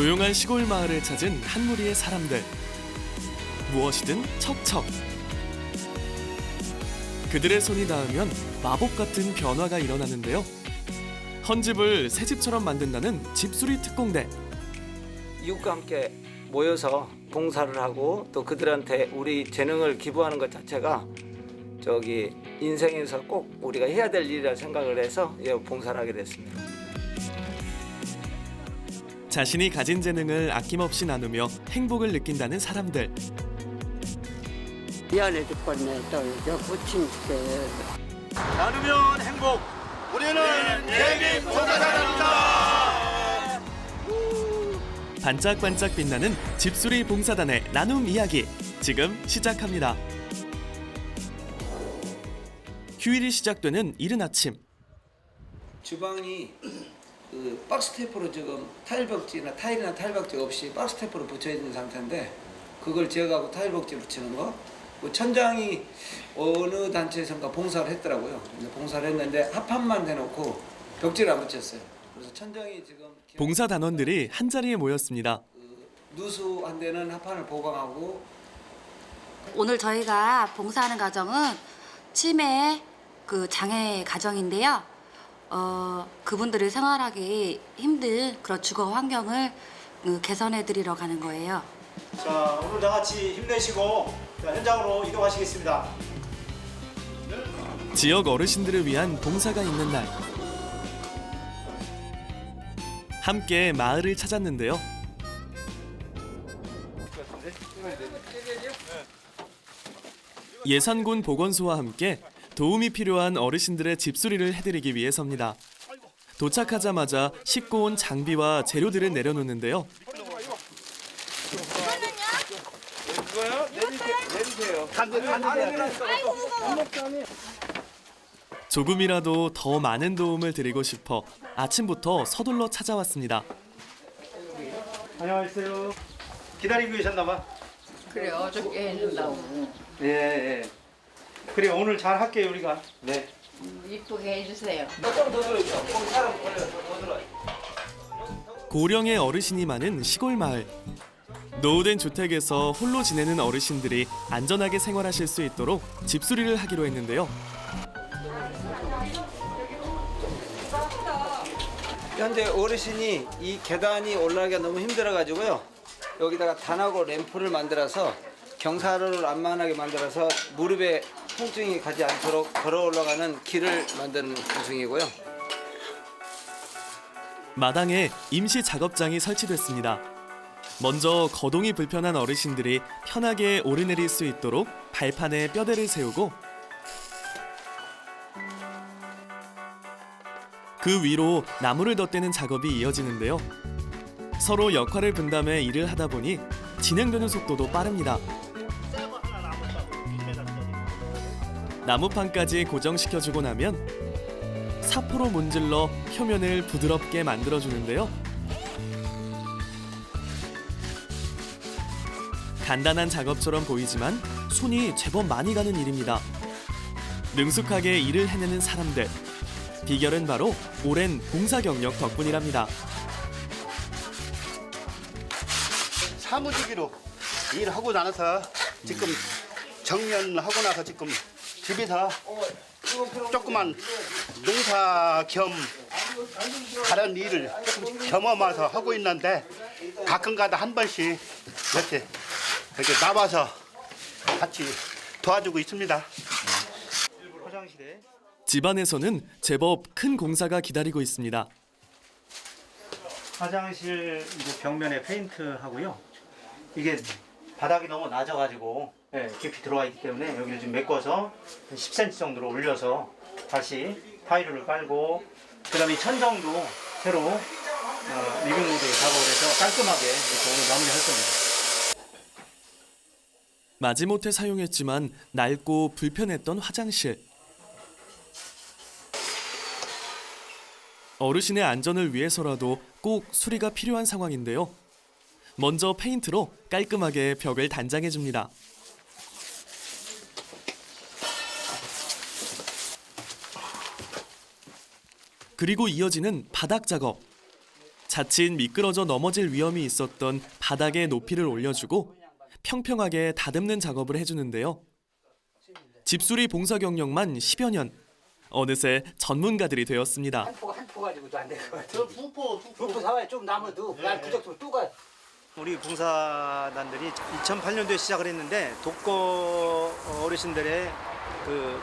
조용한 시골 마을을 찾은 한 무리의 사람들. 무엇이든 척척. 그들의 손이 닿으면 마법 같은 변화가 일어나는데요. 헌집을 새 집처럼 만든다는 집수리 특공대. 이웃과 함께 모여서 봉사를 하고 또 그들한테 우리 재능을 기부하는 것 자체가 저기 인생에서 꼭 우리가 해야 될 일이라 생각을 해서 예, 봉사를 하게 됐습니다. 자신이 가진 재능을 아낌없이 나누며 행복을 느낀다는 사람들. 미안해 죽겠네 또저 부친께 나누면 행복. 우리는 예비 봉사단입니다. 반짝반짝 빛나는 집수리 봉사단의 나눔 이야기 지금 시작합니다. 휴일이 시작되는 이른 아침 주방이 그 박스 테이프로 지금 타일 벽지나 타일이나 타일 벽지 없이 박스 테이프로 붙여 있는 상태인데 그걸 제거하고 타일 벽지 붙이는 거. 그 천장이 어느 단체에선가 봉사를 했더라고요. 봉사를 했는데 합판만 대놓고 벽지를 안 붙였어요. 그래서 천장이 지금 봉사 단원들이 한 자리에 모였습니다. 누수한 데는 합판을 보강하고 오늘 저희가 봉사하는 가정은 치매 그 장애 가정인데요. 어, 그분들이 생활하기 힘든 그런 주거 환경을 그 개선해 드리러 가는 거예요. 자, 오늘 다 같이 힘내시고 자, 현장으로 이동하시겠습니다. 지역 어르신들을 위한 봉사가 있는 날. 함께 마을을 찾았는데요. 예산군 보건소와 함께 도움이 필요한 어르신들의 집수리를 해드리기 위해서입니다. 도착하자마자 싣고 온 장비와 재료들을 내려놓는데요. 조금이라도 더 많은 도움을 드리고 싶어 아침부터 서둘러 찾아왔습니다. 안녕하세요. 기다리고 계셨나 봐. 그래 어저께 해준다고 예, 예. 그래 오늘 잘 할게요, 우리가. 네. 이쁘게 해주세요 좀더 들어있어. 거기 사람 걸려 더 들어. 고령의 어르신이 많은 시골 마을. 노후된 주택에서 홀로 지내는 어르신들이 안전하게 생활하실 수 있도록 집수리를 하기로 했는데요. 현재 어르신이 이 계단이 올라가기가 너무 힘들어가지고요. 여기다가 단하고 램프를 만들어서 경사로를 안만하게 만들어서 무릎에 통증이 가지 않도록 걸어 올라가는 길을 만드는 중이고요. 마당에 임시 작업장이 설치됐습니다. 먼저 거동이 불편한 어르신들이 편하게 오르내릴 수 있도록 발판에 뼈대를 세우고 그 위로 나무를 덧대는 작업이 이어지는데요. 서로 역할을 분담해 일을 하다 보니 진행되는 속도도 빠릅니다. 나무판까지 고정시켜주고 나면 사포로 문질러 표면을 부드럽게 만들어주는데요. 간단한 작업처럼 보이지만 손이 제법 많이 가는 일입니다. 능숙하게 일을 해내는 사람들. 비결은 바로 오랜 봉사 경력 덕분이랍니다. 사무직으로 일하고 나서 지금 정년하고 나서 지금 집에서 조그만 농사 겸 다른 일을 조금씩 겸험해서 하고 있는데 가끔가다 한 번씩 이렇게 이렇게 나와서 같이 도와주고 있습니다. 화장실에. 집안에서는 제법 큰 공사가 기다리고 있습니다. 화장실 이제 벽면에 페인트 하고요. 이게 바닥이 너무 낮아가지고 예, 깊이 들어와 있기 때문에 여기를 좀 메꿔서 한 10cm 정도로 올려서 다시 타일을 깔고 그 다음에 이 천정도 새로 어, 리빙 모드 작업을 해서 깔끔하게 이렇게 오늘 마무리할 겁니다. 마지못해 사용했지만 낡고 불편했던 화장실. 어르신의 안전을 위해서라도 꼭 수리가 필요한 상황인데요. 먼저 페인트로 깔끔하게 벽을 단장해 줍니다. 그리고 이어지는 바닥 작업. 자칫 미끄러져 넘어질 위험이 있었던 바닥의 높이를 올려주고 평평하게 다듬는 작업을 해주는데요. 집수리 봉사 경력만 10여 년. 어느새 전문가들이 되었습니다. 한포 한포 가지고도 안 될 것 같아. 부포 부포 사와야 좀 남아도 날 부적도 또 가. 우리 봉사단들이 2008년도에 시작을 했는데 독거 어르신들의 그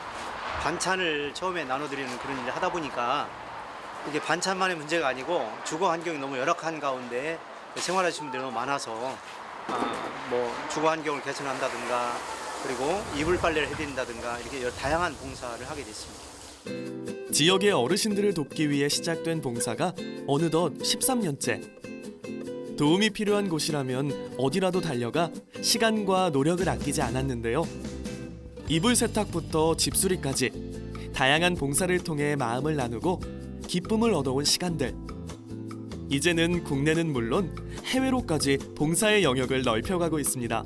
반찬을 처음에 나눠드리는 그런 일을 하다 보니까 이게 반찬만의 문제가 아니고 주거 환경이 너무 열악한 가운데 생활하시는 분들이 너무 많아서 아, 뭐 주거 환경을 개선한다든가 그리고 이불 빨래를 해드린다든가 이렇게 다양한 봉사를 하게 됐습니다. 지역의 어르신들을 돕기 위해 시작된 봉사가 어느덧 13년째. 도움이 필요한 곳이라면 어디라도 달려가 시간과 노력을 아끼지 않았는데요. 이불 세탁부터 집수리까지 다양한 봉사를 통해 마음을 나누고 기쁨을 얻어온 시간들. 이제는 국내는 물론 해외로까지 봉사의 영역을 넓혀가고 있습니다.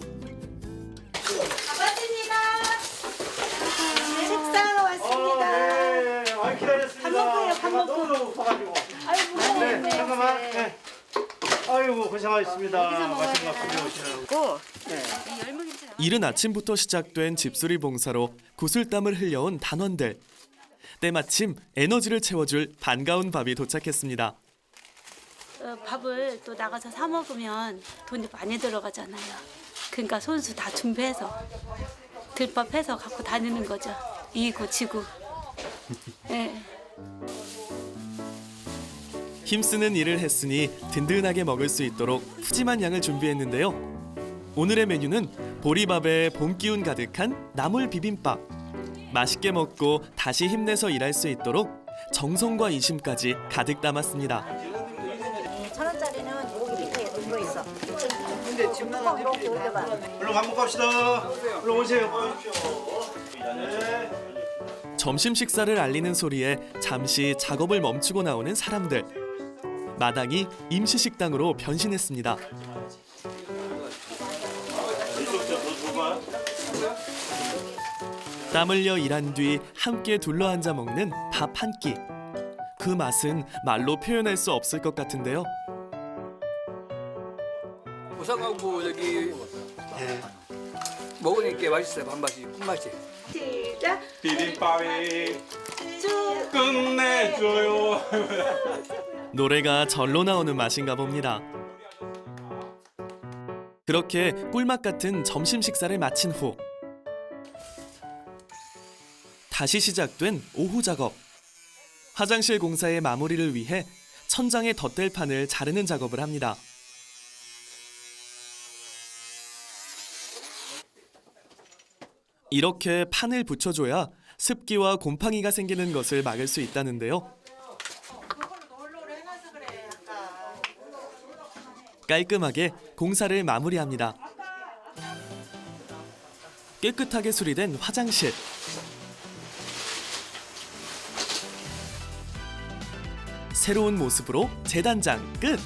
식사하러 왔습니다. 네, 아, 기다렸습니다. 밥 먹어요, 밥 먹고. 너무 고파가지고. 아이고, 네, 잠깐만. 네. 아이고 고생하셨습니다. 맛있는 거 가져오시느라고. 이른 아침부터 시작된 집수리 봉사로 구슬땀을 흘려온 단원들. 때마침 에너지를 채워줄 반가운 밥이 도착했습니다. 어, 밥을 또 나가서 사 먹으면 돈이 많이 들어가잖아요. 그러니까 손수 다 준비해서 들밥해서 갖고 다니는 거죠. 이고 지고. 예. 힘쓰는 일을 했으니 든든하게 먹을 수 있도록 푸짐한 양을 준비했는데요. 오늘의 메뉴는 보리밥에 봄 기운 가득한 나물 비빔밥. 맛있게 먹고 다시 힘내서 일할 수 있도록 정성과 이심까지 가득 담았습니다. 천 원짜리는 여기 밑에 들어 있어. 뚜껑 이렇게 올려봐. 얼른 밥 먹고 갑시다. 얼른 오세요. 네. 점심 식사를 알리는 소리에 잠시 작업을 멈추고 나오는 사람들. 마당이 임시 식당으로 변신했습니다. 땀 흘려 일한 뒤 함께 둘러앉아 먹는 밥 한 끼. 그 맛은 말로 표현할 수 없을 것 같은데요. 우상하고 여기 먹으니까 맛있어요. 밥맛이 꿀맛이. 비빔밥이 끝내줘요. 노래가 절로 나오는 맛인가 봅니다. 그렇게 꿀맛 같은 점심 식사를 마친 후 다시 시작된 오후 작업. 화장실 공사의 마무리를 위해 천장의 덧댈판을 자르는 작업을 합니다. 이렇게 판을 붙여줘야 습기와 곰팡이가 생기는 것을 막을 수 있다는데요. 깔끔하게 공사를 마무리합니다. 깨끗하게 수리된 화장실. 새로운 모습으로 재단장 끝.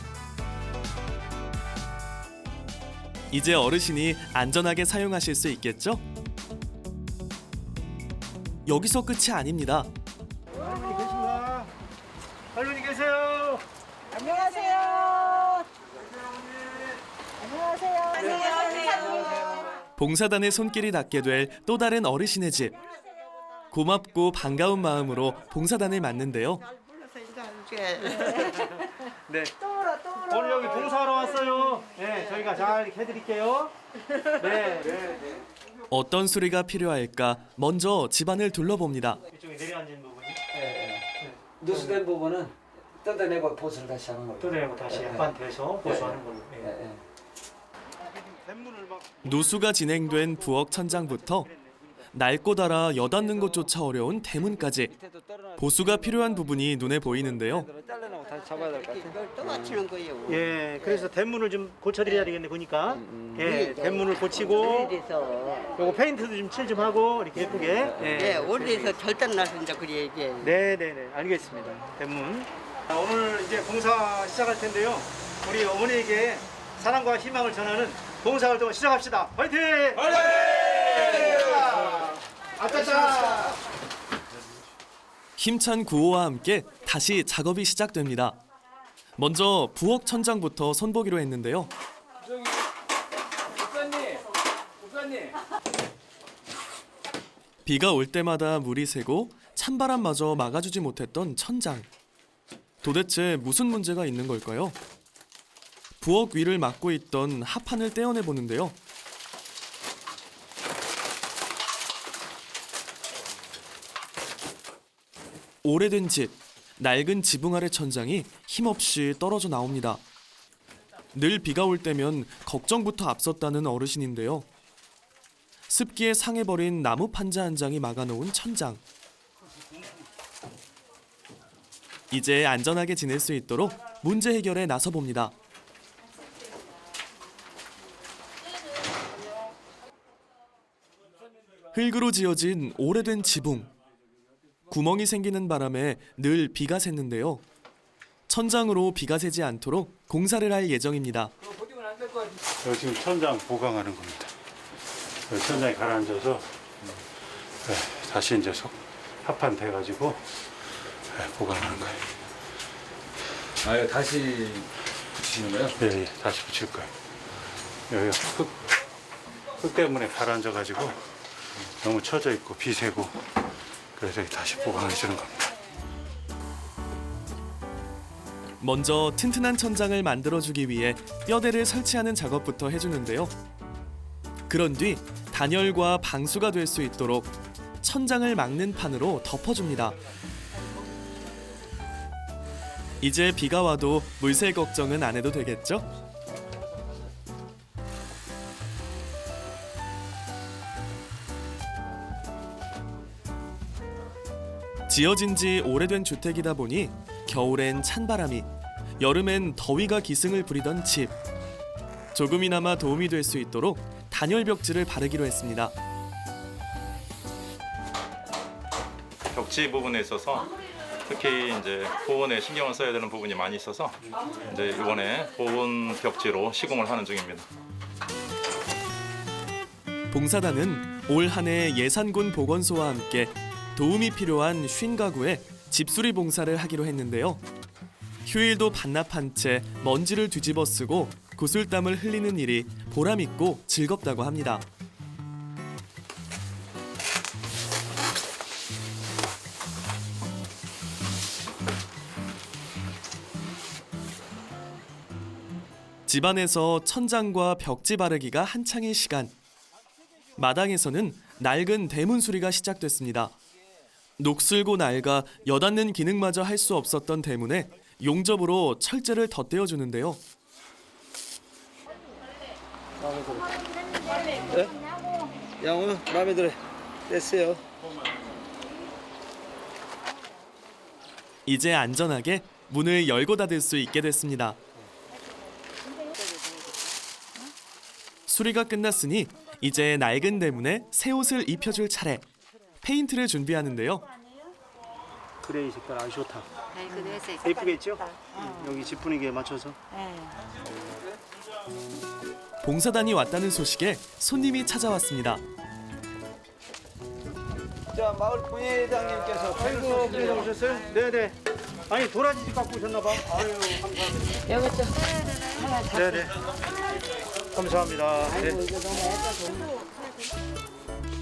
이제 어르신이 안전하게 사용하실 수 있겠죠? 여기서 끝이 아닙니다. 할머니 계신가? 할머니 계세요. 봉사단의 손길이 닿게 될 또 다른 어르신의 집. 고맙고 반가운 마음으로 봉사단을 맡는데요. 네. 오늘 여기 봉사하러 왔어요. 네, 저희가 잘 해드릴게요. 네. 네. 어떤 수리가 필요할까 먼저 집안을 둘러봅니다. 이쪽에 내려앉은 부분이 누수된 부분은 뜯어내고 보수를 다시 하는 거예요. 뜯어내고 다시 약간 돼서 보수하는 걸로. 예, 예. 예. 누수가 진행된 부엌 천장부터 낡고 닳아 여닫는 것조차 어려운 대문까지 보수가 필요한 부분이 눈에 보이는데요. 잘라내고 다시 잡아야 될 것 같아요. 이걸 또 맞추는 거예요. 예, 그래서 대문을 좀 고쳐드려야 되겠네 보니까. 예, 대문을 고치고 오래돼서 요거 페인트도 좀 칠 좀 하고 이렇게 예쁘게. 예, 예. 오래돼서 절단 나서 이제 그래 이게. 네, 네, 네. 알겠습니다. 대문. 자, 오늘 이제 봉사 시작할 텐데요. 우리 어머니에게 사랑과 희망을 전하는 봉사 활동을 시작합시다. 화이팅! 화이팅! 힘찬 구호와 함께 다시 작업이 시작됩니다. 먼저 부엌 천장부터 손보기로 했는데요. 비가 올 때마다 물이 새고 찬바람마저 막아주지 못했던 천장. 도대체 무슨 문제가 있는 걸까요? 부엌 위를 막고 있던 합판을 떼어내 보는데요. 오래된 집, 낡은 지붕 아래 천장이 힘없이 떨어져 나옵니다. 늘 비가 올 때면 걱정부터 앞섰다는 어르신인데요. 습기에 상해버린 나무 판자 한 장이 막아놓은 천장. 이제 안전하게 지낼 수 있도록 문제 해결에 나서 봅니다. 흙으로 지어진 오래된 지붕. 구멍이 생기는 바람에 늘 비가 샜는데요. 천장으로 비가 새지 않도록 공사를 할 예정입니다. 여기 지금 천장 보강하는 겁니다. 여기 천장이 가라앉아서 네, 다시 이제 속 합판 돼가지고 네, 보강하는 거예요. 아, 다시 붙이시는 거예요? 예, 예, 다시 붙일 거예요. 여기 흙, 흙 때문에 가라앉아가지고 너무 처져 있고 비 새고 그래서 다시 보강해 주는 겁니다. 먼저 튼튼한 천장을 만들어주기 위해 뼈대를 설치하는 작업부터 해주는데요. 그런 뒤 단열과 방수가 될 수 있도록 천장을 막는 판으로 덮어줍니다. 이제 비가 와도 물새 걱정은 안 해도 되겠죠? 지어진 지 오래된 주택이다 보니 겨울엔 찬바람이, 여름엔 더위가 기승을 부리던 집. 조금이나마 도움이 될 수 있도록 단열 벽지를 바르기로 했습니다. 벽지 부분에 있어서 특히 이제 보온에 신경을 써야 되는 부분이 많이 있어서 이제 이번에 보온 벽지로 시공을 하는 중입니다. 봉사단은 올 한해 예산군 보건소와 함께 도움이 필요한 쉰 가구에 집수리 봉사를 하기로 했는데요. 휴일도 반납한 채 먼지를 뒤집어 쓰고 구슬땀을 흘리는 일이 보람 있고 즐겁다고 합니다. 집안에서 천장과 벽지 바르기가 한창의 시간. 마당에서는 낡은 대문 수리가 시작됐습니다. 녹슬고 낡아 여닫는 기능마저 할 수 없었던 대문에 용접으로 철제를 덧대어 주는데요. 양호 마음에 들어. 됐어요. 이제 안전하게 문을 열고 닫을 수 있게 됐습니다. 수리가 끝났으니 이제 낡은 대문에 새 옷을 입혀줄 차례. 페인트를 준비하는데요. 그레이 색깔 아주 좋다. 네, 그 뇌색. 예쁘겠죠? 여기 집 분위기에 맞춰서. 봉사단이 왔다는 소식에 손님이 찾아왔습니다. 자 마을 부회장님께서 아이고, 그래 오셨어요? 네네. 아니 도라지 집 갖고 오셨나 봐. 아유 감사합니다. 여기 좀 네네. 감사합니다. 네.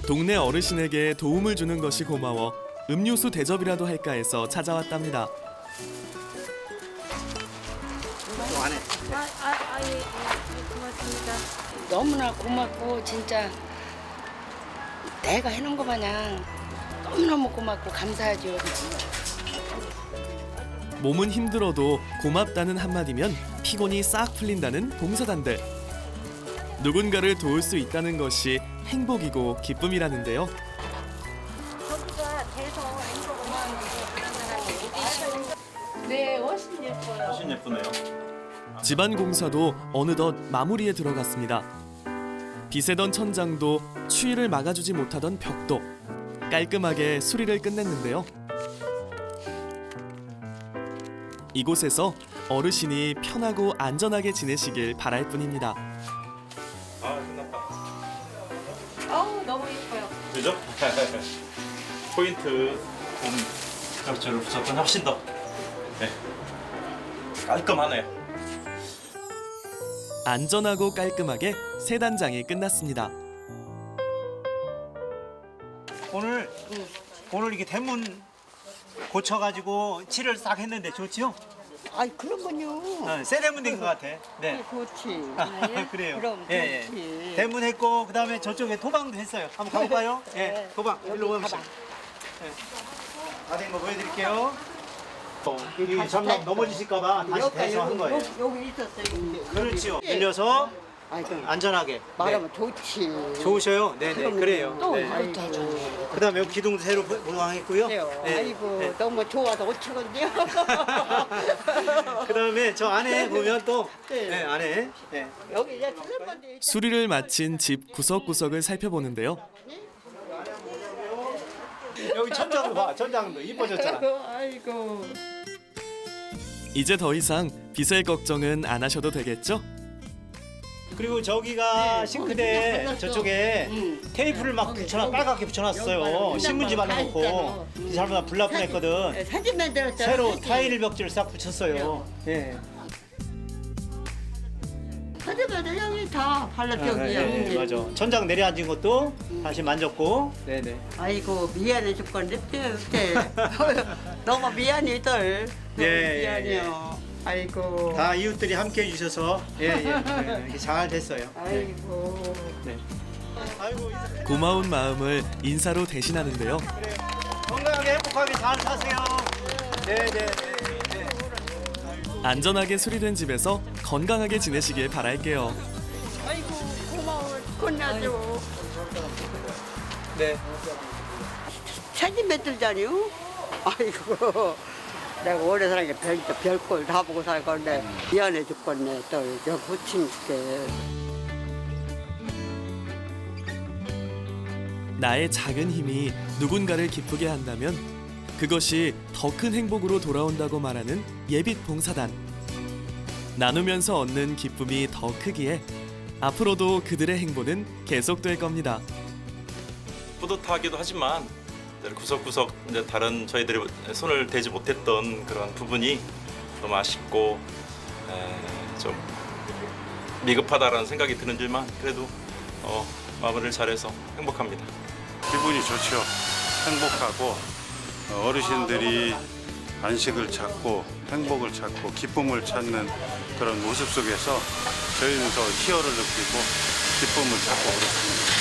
동네 어르신에게 도움을 주는 것이 고마워 음료수 대접이라도 할까 해서 찾아왔답니다. 너무나 고맙고 진짜 내가 해놓은 거 마냥 너무너무 고맙고 감사하죠. 몸은 힘들어도 고맙다는 한마디면 피곤이 싹 풀린다는 봉사단들. 누군가를 도울 수 있다는 것이 행복이고 기쁨이라는데요. 네, 훨씬 예뻐요. 훨씬 예쁘네요. 집안 공사도 어느덧 마무리에 들어갔습니다. 비세던 천장도 추위를 막아주지 못하던 벽도 깔끔하게 수리를 끝냈는데요. 이곳에서 어르신이 편하고 안전하게 지내시길 바랄 뿐입니다. 그죠? 포인트 봄 벽지를 붙였더니 훨씬 더 네. 깔끔하네요. 안전하고 깔끔하게 세 단장이 끝났습니다. 오늘 오늘 이게 대문 고쳐가지고 칠을 싹 했는데 좋지요? 아이 그러면요. 어, 새 대문 된것 같아. 네. 좋지. 그래요. 그럼 예, 좋지. 예. 대문 했고 그다음에 저쪽에 도방도 했어요. 한번 가볼까요? 예. 도방 일로 오십시오. 예. 다된 거 보여드릴게요. 어, 여기 점점 넘어지실까봐 다시 대서 한 거예요. 여기, 여기 있었어요. 그렇지요. 밀려서 아이고 안전하게. 말하면 좋지. 네. 좋으셔요. 네네. 그럼요. 그래요. 또 네. 이것도 해줘. 그다음에 여기 기둥도 새로 보강했고요. 네. 아이고 너무 좋아서 어쩌건요. 그 다음에 저 안에 보면 또 네. 네, 안에 네. 여기 이제 수리를 마친 집 구석구석을 살펴보는데요. 여기 천장도 봐. 천장도 이뻐졌잖아. 아이고. 이제 더 이상 비셀 걱정은 안 하셔도 되겠죠? 그리고 저기가 싱크대 끝났어. 저쪽에 응. 테이프를 막 붙여놔 빨갛게 붙여놨어요. 신문지 바르놓고 잘못 불날 뻔했거든. 사진 만들었잖아. 새로 사진. 타일 벽지를 싹 붙였어요. 예. 사진 만들 여기 다 발라병이야. 네, 네, 맞아. 천장 내려앉은 것도 다시 만졌고. 네네. 아이고 미안해 죽겠네. 너무 미안해들. 예, 예, 미안해요. 아이고. 다 이웃들이 함께 해주셔서 예, 예, 예, 이렇게 잘 됐어요. 네. 아이고. 네. 아이고 고마운 마음을 인사로 대신하는데요. 건강하게 행복하게 잘 사세요. 네 네. 네, 네. 안전하게 수리된 집에서 건강하게 지내시길 바랄게요. 아이고 고마워. 끝나죠. 네. 사진 만들자니요? 아이고. 내가 오래 살게 별, 별꼴 다 보고 살 건데 미안해 죽겠네. 또 여기 붙이니까. 나의 작은 힘이 누군가를 기쁘게 한다면 그것이 더 큰 행복으로 돌아온다고 말하는 예빛 봉사단. 나누면서 얻는 기쁨이 더 크기에 앞으로도 그들의 행보는 계속될 겁니다. 뿌듯하기도 하지만 이제 구석구석 이제 다른 저희들이 손을 대지 못했던 그런 부분이 좀 아쉽고 에, 좀 미흡하다라는 생각이 드는지만 그래도 어, 마무리를 잘해서 행복합니다. 기분이 좋죠. 행복하고 어, 어르신들이 안식을 찾고 행복을 찾고 기쁨을 찾는 그런 모습 속에서 저희는 더 희열을 느끼고 기쁨을 찾고 그렇습니다.